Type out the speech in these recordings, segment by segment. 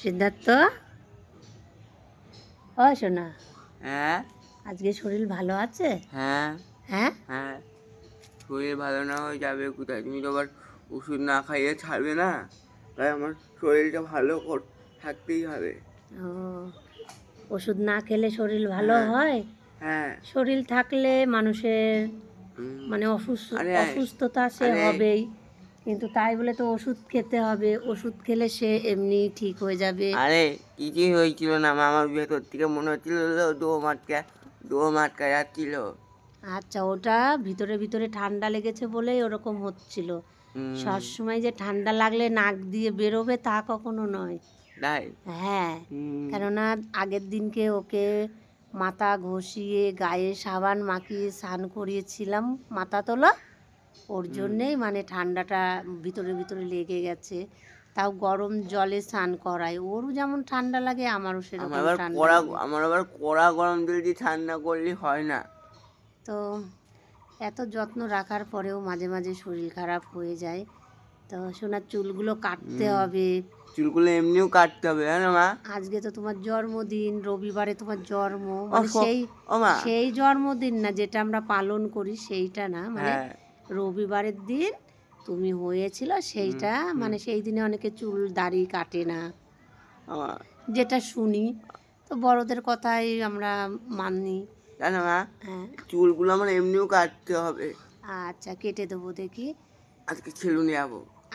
সিদ্ধার্থ? ও শোনা হ্যাঁ? আজকে শরীর ভালো আছে? হ্যাঁ। হ্যাঁ? হ্যাঁ। শরীর ভালো না হয়ে যাবে কোথায়? তুমি তো আবার ওষুধ না খাইয়ে ছাড়বে না? তাই আমার শরীরটা ভালো থাকতেই হবে। ও ওষুধ না খেলে শরীর ভালো হ্যাঁ। হয়? হ্যাঁ। শরীর থাকলে মানুষের মানে অসুস্থ অসুস্থতা সে হবেই। কিন্তু তাই বলে তো ওষুধ খেতে হবে। ওষুধ খেলে সে এমনি ঠিক হয়ে যাবে। আরে কিছুই হয়েছিল না আমার ভেতর থেকে মনে হচ্ছিল দোম আটকা দোম আটকা যাচ্ছিল। আচ্ছা ওটা ভিতরে ভিতরে ঠান্ডা লেগেছে বলেই ওরকম হচ্ছিল। সবসময় যে ঠান্ডা লাগলে নাক দিয়ে বেরোবে তা কখনো নয়। তাই? হ্যাঁ কেননা আগের দিনকে ওকে মাথা ঘষিয়ে গায়ে সাবান মাখিয়ে স্নান করিয়েছিলাম মাথা তোলা। ওর জন্যেই মানে ঠান্ডাটা ভিতরে ভিতরে লেগে গেছে। তাও গরম জলে স্নান করায়। ওরও যেমন ঠান্ডা লাগে আমারও আমার সেরকম আবার ঠান্ডা কড়া লাগে। আমার আবার কড়া গরম জল দিয়ে ঠান্ডা করলে হয় না। তো এত যত্ন রাখার পরেও মাঝে মাঝে শরীর খারাপ হয়ে যায়। তো সোনার চুলগুলো কাটতে হবে। চুলগুলো এমনিও কাটতে হবে জানো মা? আজকে তো তোমার জন্মদিন রবিবারে তোমার জন্ম। মানে সেই ও মা। সেই জন্মদিন না যেটা আমরা পালন করি সেইটা না। মানে হ্যাঁ। রবিবারের দিন তুমি হয়েছিল সেইটা মানে সেই দিনে অনেকে চুল দাড়ি কাটে না। যেটা শুনি তো বড়দের কথাই আমরা মানি। জানো মা হ্যাঁ। চুলগুলো আমার এমনিও কাটতে হবে। আচ্ছা কেটে দেবো দেখি। আজকে ছেলুনি যাব।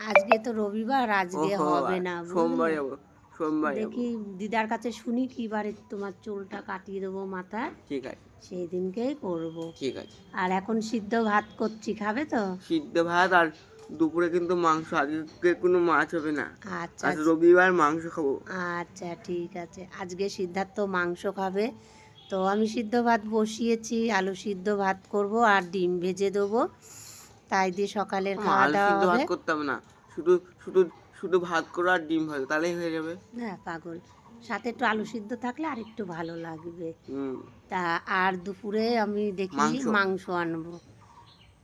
আজকে তো রবিবার আজকে হবে না সোমবার যাব। সোমবার দেখি দিদার কাছে শুনি কি বারে তোমার চুলটা কাটিয়ে দেবো মাথায়। ঠিক আছে। সেই দিনকেই করব। ঠিক আছে। আর এখন সিদ্ধ ভাত করছি খাবে তো? সিদ্ধ ভাত আর দুপুরে কিন্তু মাংস আজকে কোনো মাছ হবে না। আচ্ছা। আজ রবিবার মাংস খাব। আচ্ছা ঠিক আছে। আজকে সিদ্ধার্থ মাংস খাবে। তো আমি সিদ্ধ ভাত বসিয়েছি আলু সিদ্ধ ভাত করব আর ডিম ভেজে দেবো। তাই দিয়ে সকালের খাওয়া দাওয়া সিদ্ধ ভাত হবে। করতে হবে না। শুধু শুধু শুধু ভাত করো আর ডিম ভাজো তাহলেই হয়ে যাবে। হ্যাঁ পাগল। সাথে একটু আলু সিদ্ধ থাকলে আর একটু ভালো লাগবে। তা আর দুপুরে আমি দেখি মাংস? আনব।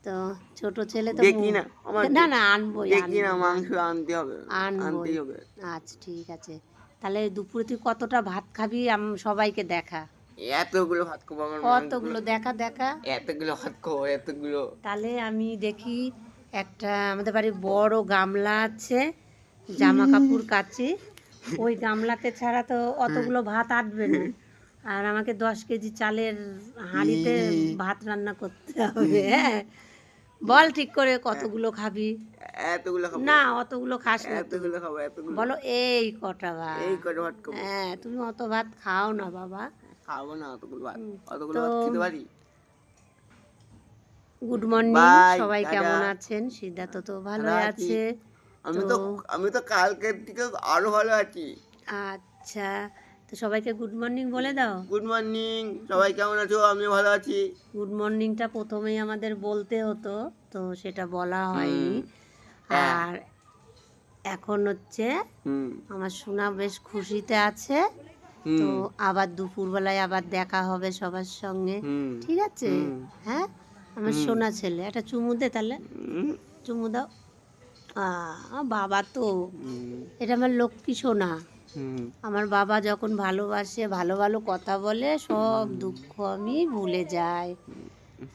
তো ছোট ছেলে তো দেখি না না না আনবোই দেখি না মাংস আনতে হবে আনবোই। আচ্ছা ঠিক আছে। তাহলে দুপুরে তুই কতটা ভাত খাবি আম- সবাইকে দেখা। এতগুলো ভাত খাব আমার কতগুলো? দেখা দেখা। এতগুলো ভাত খাব এতগুলো। তাহলে আমি দেখি একটা আমাদের বাড়ির বড় গামলা আছে। জামা কাপড় কাচি ওই গামলাতে ছাড়া তো অতগুলো ভাত আটবে না। আর আমাকে দশ কেজি চালের হাঁড়িতে ভাত রান্না করতে হবে হ্যাঁ? বল ঠিক করে কতগুলো খাবি? এতগুলো খাব। না অতগুলো খাস না। এতগুলো খাব এতগুলো। বলো এই কটা ভাত। এই কটা ভাত খাব। হ্যাঁ তুমি অত ভাত খাও না বাবা। খাব না অতগুলো ভাত। অতগুলো ভাত খেতে পারি? গুড মর্নিং সবাই কেমন আছেন? সিদ্ধার্থ তো ভালো ভালো আছি। আমি তো আমি তো কালকের থেকে আরও ভালো আছি। আচ্ছা তো সবাইকে গুড মর্নিং বলে দাও। গুড মর্নিং সবাই কেমন আছো? আমি ভালো আছি। গুড মর্নিংটা প্রথমেই আমাদের বলতে হতো তো সেটা বলা হয়নি। হ্যাঁ। আর এখন হচ্ছে আমার সোনা বেশ খুশিতে আছে। তো আবার দুপুরবেলায় আবার দেখা হবে সবার সঙ্গে। ঠিক আছে? হ্যাঁ? আমার। সোনা ছেলে একটা চুমু দে তাহলে। চুমু দাও। বাবা তো। এটা আমার লক্ষ্মী সোনা। আমার বাবা যখন ভালোবাসে ভালো ভালো কথা বলে সব দুঃখ আমি ভুলে যাই।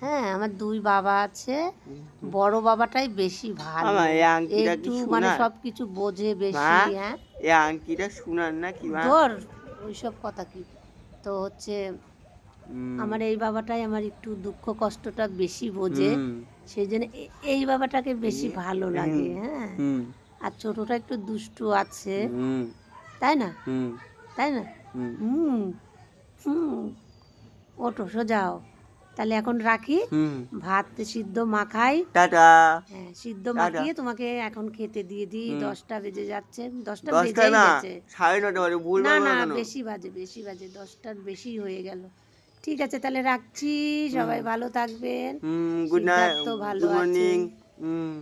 হ্যাঁ আমার দুই বাবা আছে। বড় বাবাটাই বেশি ভালো। একটু মানে সোনার? সব কিছু বোঝে বেশি হ্যাঁ। এই আংটিটা শোনার না কি ধর ওইসব কথা কি? তো হচ্ছে আমার এই বাবাটাই আমার একটু দুঃখ কষ্টটা বেশি বোঝে। সেই জন্য এই বাবাটাকে বেশি ভালো লাগে হ্যাঁ। আর ছোটটা একটু দুষ্টু আছে। তাই না? তাই না? হুম, হুম ওটো সোজাও তাহলে এখন রাখি। ভাত সিদ্ধ মাখাই। টাটা। হ্যাঁ সিদ্ধ মাখিয়ে তোমাকে এখন খেতে দিয়ে দিই। দশটা বেজে যাচ্ছে। দশটা বেজে গেছে। সাড়ে নটা বাজে না না বেশি বাজে বেশি বাজে। দশটার বেশি হয়ে গেল। ঠিক আছে তাহলে রাখছি। সবাই ভালো থাকবেন। গুড নাইট গুড আছে। মর্নিং হুম।